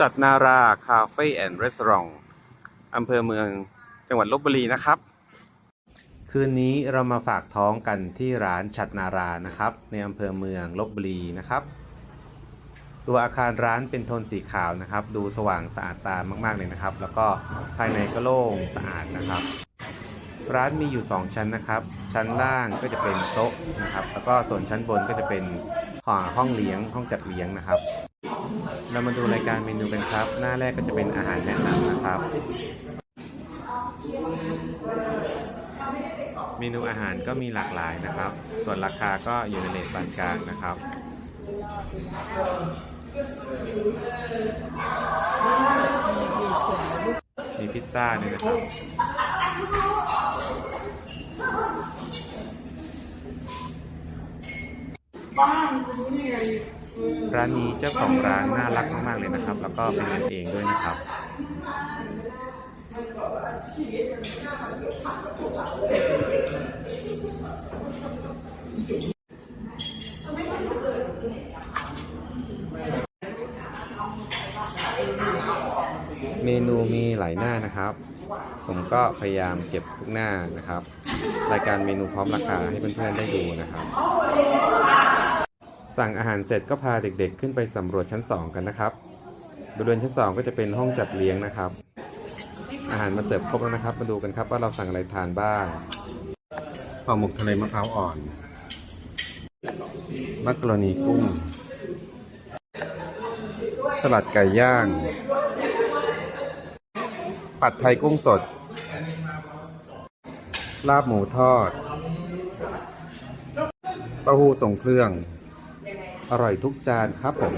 จัดนาราคาเฟ่แอนด์รีสอร์ทอำเภอเมืองจังหวัดลบบุรีนะครับ คืนนี้เรามาฝากท้องกันที่ร้านฉัดนารานะครับ ในอำเภอเมืองลบบุรีนะครับ ตัวอาคารร้านเป็นโทนสีขาวนะครับ ดูสว่างสะอาดตามากๆเลยนะครับ แล้วก็ภายในก็โล่งสะอาดนะครับ ร้านมีอยู่ 2 ชั้นนะครับ ชั้นล่างก็จะเป็นโต๊ะนะครับ แล้วก็ส่วนชั้นบนก็จะเป็นห้องเลี้ยงห้องจัดเลี้ยงนะครับ เรามาดูรายการเมนูกันครับ หน้าแรกก็จะเป็นอาหารแนะนำนะครับ เมนูอาหารก็มีหลากหลายนะครับ ส่วนราคาก็อยู่ในเลทปานกลางนะครับมีพิซซ่าด้วยนะครับ ร้านนี้เจ้าของร้านน่ารักมากๆเลยนะครับ แล้วก็เป็นกันเองด้วยนะครับเมนูมีหลายหน้านะครับ ผมก็พยายามเก็บทุกหน้านะครับ รายการเมนูพร้อมราคาให้เพื่อนๆได้ดูนะครับ สั่งอาหารเสร็จก็พาเด็กๆ ขึ้นไปสำรวจชั้น 2 กันนะครับ บริเวณชั้น 2 ก็จะเป็นห้องจัดเลี้ยงนะครับ อาหารมาเสิร์ฟครบแล้วนะครับ มาดูกันครับว่าเราสั่งอะไรทานบ้างห่อหมกทะเลมะพร้าวอ่อน มักกะโรนีกุ้ง สลัดไก่ย่าง ผัดไทยกุ้งสด ลาบหมูทอด เต้าหู้ทรงเครื่อง อร่อยทุกจานครับผม